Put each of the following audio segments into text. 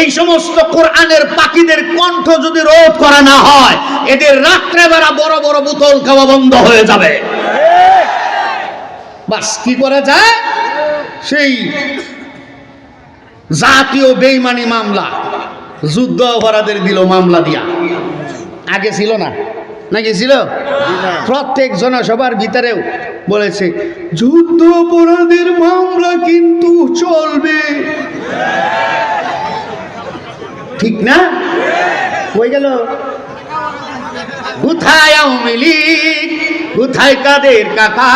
এই সমস্ত কোরআনের পাখিদের কণ্ঠ যদি রোধ করা না হয়, এদের রাত্রেবেলা বড় বড় বোতল খাওয়া বন্ধ হয়ে যাবে। বাস, কি করা যায়? সেই জাতীয় বেইমানি মামলা, যুদ্ধ অপরাধের দিল মামলা দিয়া। আগে ছিল না? নাকি ছিল? প্রত্যেক জনসভার ভিতরেও বলেছে, যুদ্ধ অপরাধের মামলা কিন্তু চলবে। ঠিক না? হয়ে গেল? কোথায় আওয়ামী লীগ? কোথায় কাদের কাকা?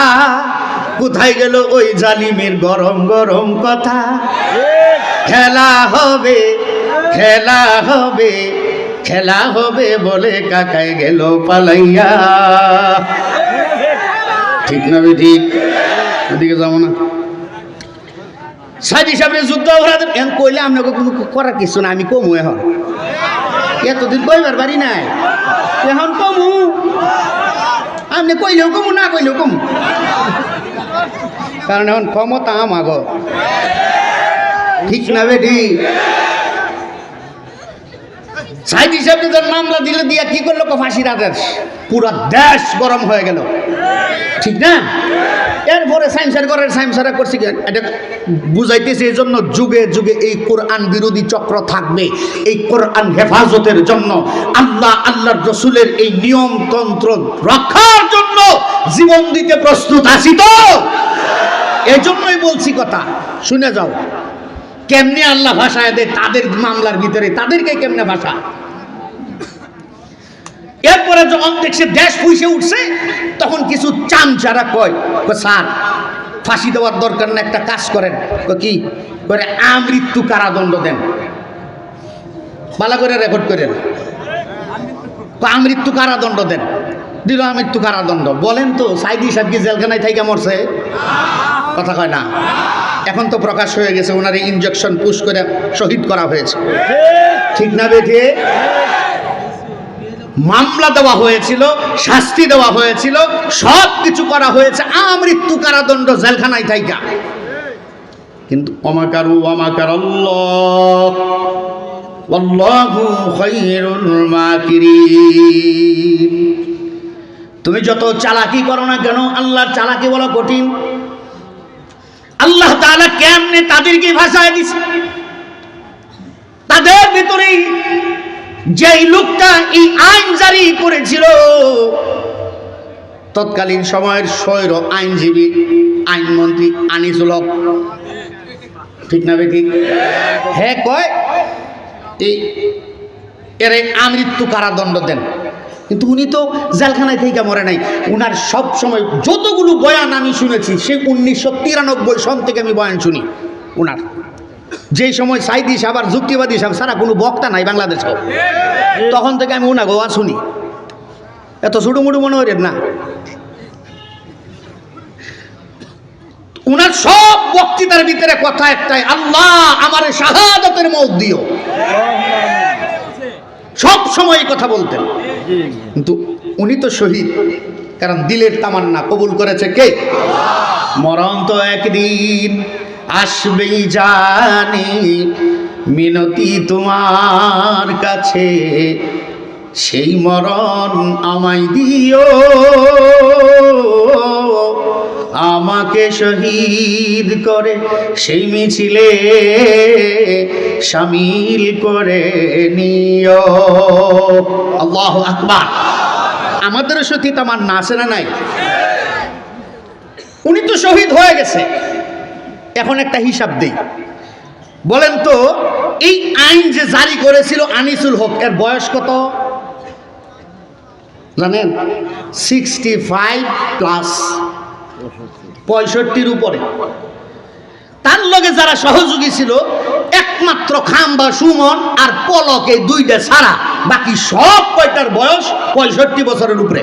কোথায় গেল ওই জালিমের গরম গরম কথা? খেলা হবে খেলা হবে খেলা হবে বলে কাকায় গেল পালাইয়া। ঠিক না বে ঠিক এদিকে যাব না। সাইড হিসাবে যুদ্ধ অপরাধ এখন কইলে আপনাকে কোনো করার কিছু না আমি কমু এখন। এতদিন কইবার বাড়ি নাই। এখন কমু। আপনি কইলেও কমু, না কইলেও কমু। কারণ এখন ক্ষমতা আমাগ। ঠিক না বেটি? সাইড হিসাবে মামলা দিলে দিয়া কি করল ফাঁসির আদেশ? পুরো দেশ গরম হয়ে গেল। ঠিক না? এরপরে সাইন্সার করার সাইন্সারা করছি? এটা বুঝাইতেছে এই জন্য যুগে যুগে এই কোরআন বিরোধী চক্র থাকবে। এই কোরআন হেফাজতের জন্য আল্লাহ, আল্লাহর রসুলের এই নিয়মতন্ত্র রক্ষার জন্য জীবন দিতে প্রস্তুত আছি তো? এই জন্যই বলছি কথা। শুনে যাও। কেমনে আল্লাহ ভাষায় দেয়? তাদের মামলার ভিতরে। তাদেরকে কেমনে ভাষা? এরপরে যখন দেখছে দেশ পুষে উঠছে তখন কিছু চামচারা কয় কয়, স্যার ফাঁসি দেওয়ার দরকার না একটা কাজ করেন। কি? করে আমৃত্যু কারাদণ্ড দেন। বালা করে রেকর্ড করেন। আমৃত্যু কারাদণ্ড দেন। দিল আমৃত্যু কারাদণ্ড। বলেন তো সাইদি সাহেব কি জেলখানায় থাইকা মরছে? কথা কয় না। এখন তো প্রকাশ হয়ে গেছে ওনার ইনজেকশন পুশ করে শহীদ করা হয়েছে। ঠিক না বেঠে? মামলা দেওয়া হয়েছিল, শাস্তি দেওয়া হয়েছিল, সব কিছু করা হয়েছে, আমৃত্যু কারাদণ্ড জেলখানায় থাইকা। কিন্তু অমাকারু অমাকার তুমি যত চালাকি করো না কেন, আল্লাহর চালাকি বলা কঠিন। আল্লাহ তাআলা কেমনে তাদেরকে ভাষায় দিছে? তাদের ভিতরেই যেই লোকটা এই আইন জারি করেছিল, তৎকালীন সময়ের স্বৈর আইনজীবী আইনমন্ত্রী আনিসুল হক ঠিক না বে ঠিক হ্যাঁ কয়, এই, এরে আমৃত্যু কারাদণ্ড দেন। কিন্তু উনি তো জেলখানায় থেকে মরে নাই। উনার সব সময় যতগুলো বয়ান আমি শুনেছি, সেই উনিশশো তিরানব্বই সন থেকে আমি বয়ান শুনি। উনার। যেই সময় সাইদি সাহেব আর যুক্তিবাদী সাহেব, সারা কোনো বক্তা নাই বাংলাদেশে তখন থেকে আমি উনা গোয়া শুনি। এত ছোটো মুটু মনে হয় না। উনার সব বক্তৃতার ভিতরে কথা একটাই, আল্লাহ আমার শাহাদতের মত দিও। সব সময় এই কথা বলতেন। কিন্তু উনি তো শহীদ, কারণ দিলের তামান্না কবুল করেছে কে? মরণ তো একদিন। আসবেই জানি, মিনতি তোমার কাছে। সেই মরণ আমায় দিও, আমাকে শহীদ করে সেই মিছিলে সামিল করে নিও। আল্লাহ আকবার। আমাদের সতীত আমার না আছে না নাই? উনি তো শহীদ হয়ে গেছে। এখন একটা হিসাব দেই। বলেন তো, এই আইন যে জারি করেছিল আনিসুল হক, এর বয়স কত? জানেন? সিক্সটি ফাইভ প্লাস পঁয়ষট্টির উপরে। তার লগে যারা সহযোগী ছিল, একমাত্র খাম্বা সুমন আর পলক এই দুইটা ছাড়া, বাকি সব কয়টার বয়স? পঁয়ষট্টি বছরের উপরে।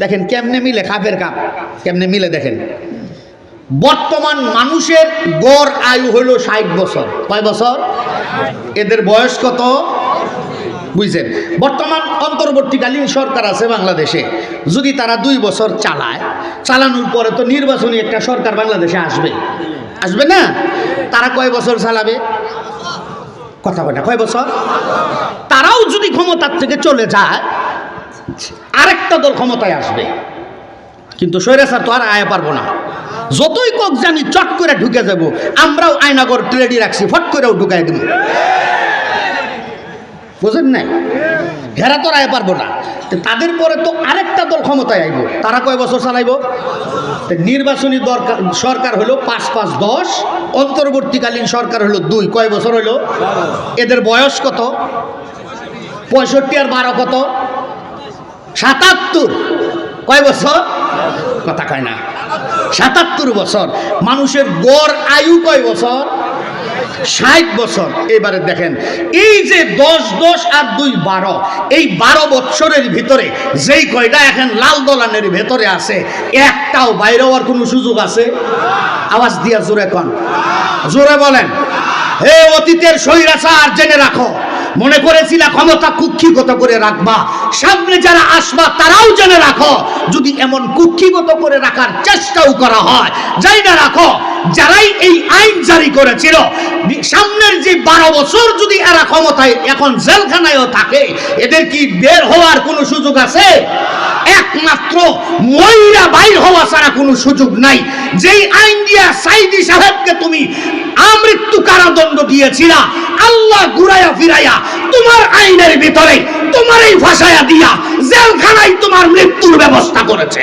দেখেন কেমনে মিলে কাপের কাপ কেমনে মিলে দেখেন। বর্তমান মানুষের গড় আয়ু হলো ষাট বছর। কয় বছর? এদের বয়স কত? বুঝছেন? বর্তমান অন্তর্বর্তীকালীন সরকার আছে বাংলাদেশে। যদি তারা দুই বছর চালায়, চালানোর পরে তো নির্বাচনী একটা সরকার বাংলাদেশে আসবে। আসবে না? তারা কয় বছর চালাবে? কথা বলে কয় বছর? তারাও যদি ক্ষমতার থেকে চলে যায়, আরেকটা দল ক্ষমতায় আসবে। কিন্তু স্বৈরাচার তো আর আয়া পারব না। যতই কক জানি, চট করে ঢুকে যাব। আমরাও আয়নাগর রেডি রাখছি, ফট করেও ঢুকাই দেবো। বুঝেন নাই? হেরা তো রায় পারব না। তাদের পরে তো আরেকটা দল ক্ষমতায় আইব। তারা কয় বছর চালাইব? নির্বাচনী দরকার, সরকার হলো পাঁচ পাঁচ দশ, অন্তর্বর্তীকালীন সরকার হলো দুই। কয় বছর হলো? এদের বয়স কত? পঁয়ষট্টি আর বারো কত? সাতাত্তর। কয় বছর? কথা কয় না। সাতাত্তর বছর। মানুষের গড় আয়ু কয় বছর? ষাট বছর। এবারে দেখেন, এই যে দশ দশ আর দুই বারো, এই বারো বছরের ভিতরে যেই কয়টা এখন লাল দলানের ভেতরে আছে, একটাও বাইরে হওয়ার কোনো সুযোগ আছে? আওয়াজ দিয়া জোরে কন। জোরে বলেন। হে অতীতের স্বৈরাচার জেনে রাখো। মনে করেছিলা ক্ষমতা কুক্ষিগত করে রাখবা। সামনে যারা আসবা, তারাও জেনে রাখো, যদি এমন কুক্ষিগত করে রাখার চেষ্টাও করা হয়। যাই না রাখো যারাই এই আইন জারি করেছিল, সামনের যে বারো বছর যদি এরা ক্ষমতায় এখন জেলখানায়ও থাকে, এদের কি বের হওয়ার কোনো সুযোগ আছে? একমাত্র মহিলা বাইর হওয়া ছাড়া কোনো সুযোগ নাই। যেই আইন দিয়া সাইদি সাহেবকে তুমি আমৃত্যু কারাদণ্ড দিয়েছিলা, আল্লাহ ঘুরাইয়া ফিরাইয়া তোমার আইনের ভিতরে, তোমার এই ভাষায়া দিয়া জেলখানায় তোমার মৃত্যুর ব্যবস্থা করেছে।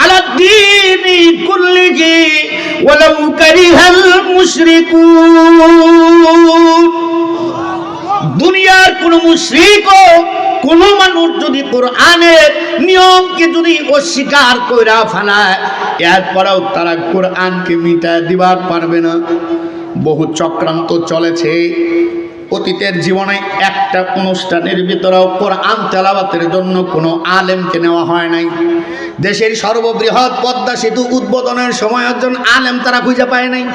على الدين كله ولو كره المشركون দুনিয়ার কোন মুশ্রিক কোন মানুষ যদি কোরআনের নিয়মকে যদি অস্বীকার কইরা ফেলায় এরপরেও তারা কোরআনকে মিটা দিবার পারবে না বহু চক্রান্ত চলেছে অতীতের জীবনে একটা অনুষ্ঠানের ভিতরেও কোরআন তেলাবাতের জন্য কোনো আলেমকে নেওয়া হয় নাই। দেশের সর্ববৃহৎ পদ্মা সেতু উদ্বোধনের সময় একজন আলেম তারা খুঁজে পায় নাই।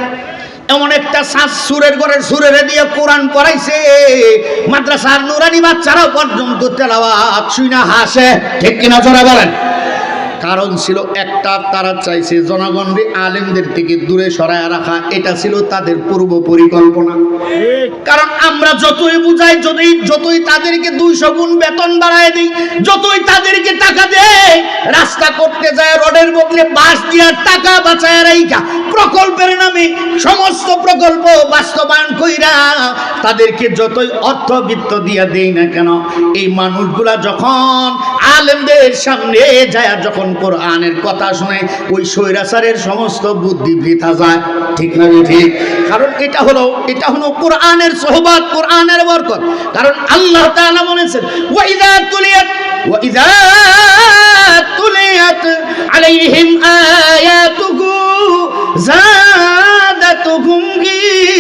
এমন একটা শ্বাস সুরের ঘরের সুরের দিয়ে কোরআন পড়াইছে। মাদ্রাসার নুরানি বাচ্চারাও পর্যন্ত তেলাওয়াত শুই না হাসে। ঠিক কিনা জোরে বলেন? কারণ ছিল একটা তারা চাইছে জনগণকে আলেমদের থেকে দূরে সরায় রাখা এটা ছিল তাদের পূর্ব পরিকল্পনা। কারণ আমরা যতই বুঝাই যতই যতই তাদেরকে দুইশো গুণ বেতন বাড়ায় দিই যতই তাদেরকে টাকা দেয় রাস্তা করতে যায় রোডের বদলে বাস দিয়ে টাকা বাঁচায় রাইকা প্রকল্পের নামে সমস্ত প্রকল্প বাস্তবায়ন কইরা তাদেরকে যতই অর্থবিত্ত দিয়া দেই না কেন এই মানুষগুলা যখন আলেমদের সামনে যায় যখন কোরআনের কথা শুনে ওই স্বৈরাচারের সমস্ত বুদ্ধি বৃথা যায়। ঠিক না ঠিক? কারণ এটা হলো এটা হলো কোরআনের সোহবাত, কোরআনের বরকত। কারণ আল্লাহ তাআলা বলেছেন, ওয়াইদা তুলিয়াত ওয়াইদা তুলিয়াত আলাইহিম আয়াতুহু জাদাতুহুম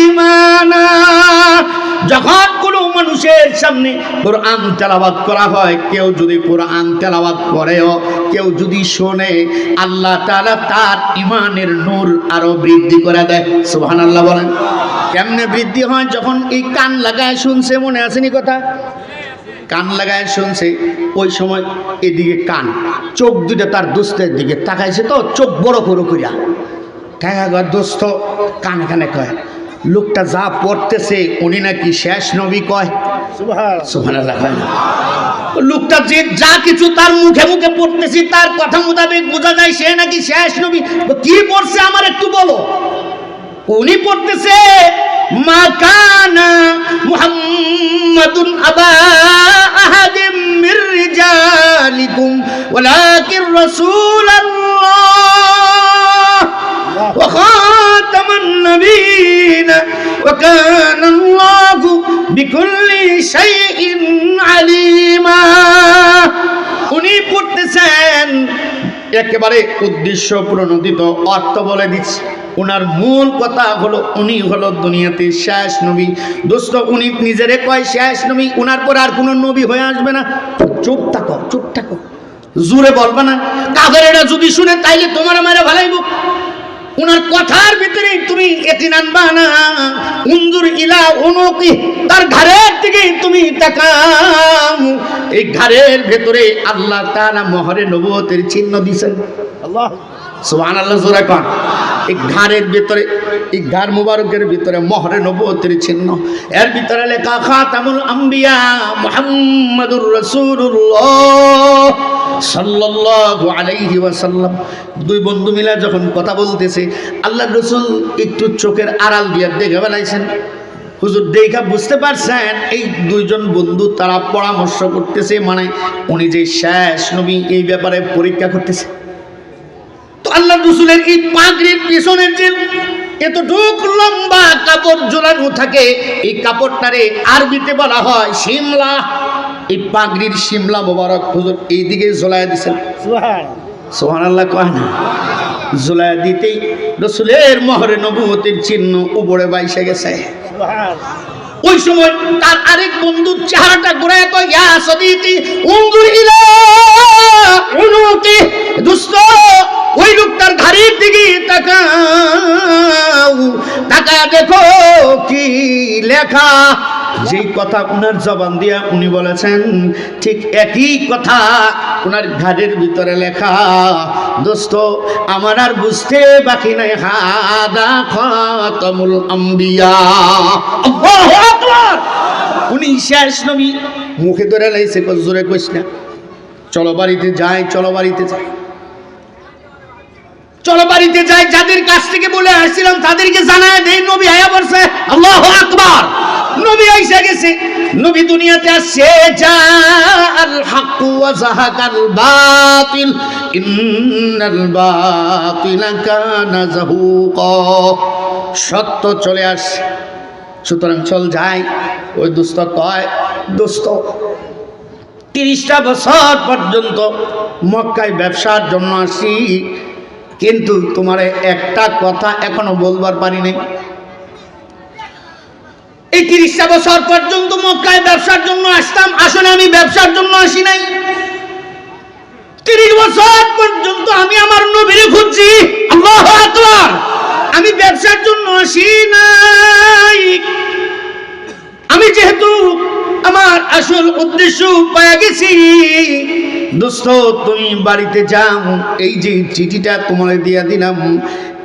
ঈমানা। যখন কোনো মানুষের সামনে কোরআন তেলাবাদ করা হয়, কেউ যদি কোরআন তেলাওয়াত করেও, কেউ যদি শোনে, আল্লাহ তাআলা তার ইমানের নূর আরও বৃদ্ধি করে দেয়। সুবহানাল্লাহ বলেন। কেমনে বৃদ্ধি হয়? যখন এই কান লাগায় শুনছে, মনে আসেনি কথা? কান লাগায় শুনছে, ওই সময় এদিকে কান, চোখ দুটো তার দোস্তের দিকে তাকাইছে তো, চোখ বড় করে করিয়া টাকা দোস্ত, কানে কানে কয় লোকটা যা পড়তেছে উনি নাকি শেষ নবী কয়? সুবহানাল্লাহ। কয় না। লোকটা যে যা কিছু তার মুখে মুখে পড়তেছি তার কথা মোতাবেক বোঝা যায় সে নাকি শেষ নবী। কি পড়ছে আমার একটু বলো। উনি পড়তেছে মা কানা মুহাম্মাদুন আবা আহাদিম মির রিজালিকুম ওয়ালাকিন রাসূলুল্লাহ ওয়া কানা আল্লাহু বিকুল্লি শাইইন আলিমা উনি পড়তেছেন একেবারে উদ্দেশ্য প্রণোদিত অর্থ বলে দিচ্ছে। ওনার মূল কথা হলো, উনি হলো দুনিয়াতে শেষ নবী। দোস্ত, উনি নিজেরে কয় শেষ নবী ওনার পর আর কোনো নবী হয়ে আসবে না। চুপ থাকো চুপ থাকো। জুড়ে বলবে না। কাদের এটা যদি শুনে, তাইলে তোমার মারে ভালাইব। ওনার কথার ভিতরে তুমি এটি আনবা না। উন্দুর ইলা অনুকি তার ঘরের দিকে তুমি তাকাও এই ঘরের ভেতরে আল্লাহ তাআলা মহরে নবুয়তের চিহ্ন দিছেন আল্লাহ। সুবহান আল্লাহ জোরে কন। এই ঘাড়ের ভিতরে, এই ঘাড় মুবারকের ভিতরে মহরে নবুয়তের চিহ্ন। এর ভিতরে লেখা, খাতামুল আম্বিয়া মুহাম্মাদুর রাসূলুল্লাহ সাল্লাল্লাহু আলাইহি ওয়াসাল্লাম। দুই বন্ধু মিলে যখন কথা বলতেছে আল্লাহ রসুল একটু চোখের আড়াল দিয়ে দেখে বেলাইছেন হুজুর, দেখা বুঝতে পারছেন, এই দুইজন বন্ধু তারা পরামর্শ করতেছে মানে উনি যে শেষ নবী, এই ব্যাপারে পরীক্ষা করতেছে। আল্লাহ রসুলের এই পাগড়ির পিছনের যে এতটুক লম্বা কাপড় জোড়ানো থাকে, এই কাপড়টারে আরবিতে বলা হয় শিমলা। এই পাগড়ির শিমলা মোবারক হুজুর এইদিকে ঝোলায় দিছেন। সোহান আল্লাহ কয় না? ঝোলায় দিতেই রসুলের মহরে নবুয়তির চিহ্ন উপরে বাইসে গেছে। ওই সময় তার আরেক বন্ধুর চেহারাটা ঘুরে তো ইয়া সদিতি উঙ্গুর ইলা উনুকি দুস্ত ওই লোকটার ঘাড়ির দিকে তাকাও। তাকা দেখো কি লেখা। যেই কথা উনার জবান দিয়া উনি বলেছেন, ঠিক একই কথা উনার ঘাড়ের ভিতরে লেখা। দোস্ত, আমার আর বুঝতে বাকি নাই। হাদা খাতামুল আম্বিয়া। উনি শেষ নবী। মুখে ধরে লাইছে কই জোরে কইস না। চলো বাড়িতে যাই, চলো বাড়িতে যাই। চলো বাড়িতে যাই, যাদের কাছ থেকে বলে আসছিলাম তাদেরকে জানায় দেই, নবী আয়া বলছে, আল্লাহ আকবার। নবী আইসা গেছে, নবী দুনিয়াতে আসছে, যা আল হক ওয়া জাহাকাল বাতিল, ইন্নাল বাতিলা কানা সত্য চলে আসছে। সুতরাং চল যাই, ওই দুস্থ কয় দোস্ত তিরিশটা বছর পর্যন্ত মক্কায় ব্যবসার জন্য আসি কিন্তু তোমার একটা কথা এখনও বলবার পারি নাই। এই তিরিশটা বছর পর্যন্ত মক্কায় ব্যবসার জন্য আসতাম, আসলে আমি ব্যবসার জন্য আসি নাই। তিরিশ বছর পর্যন্ত আমি আমার নবীরে খুঁজছি। আমি ব্যবসার জন্য আসি নাই। আমি যেহেতু আমার আসল উদ্দেশ্য পাওয়া গেছি। দোস্ত, তুমি বাড়িতে যাও। এই যে চিঠিটা তোমার দিয়া দিলাম,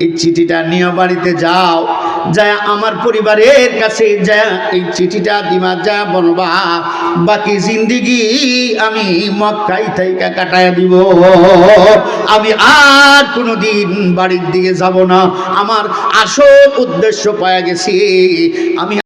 এই চিঠিটা নিয়ে বাড়িতে যাও। যা আমার পরিবারের কাছে যা এই চিঠিটা দিমা যা বলবা। বাকি জিন্দিগি আমি মক্কাই থেকে কাটায় দিব। আমি আর কোনোদিন বাড়ির দিকে যাব না। আমার আসল উদ্দেশ্য পাওয়া গেছি। আমি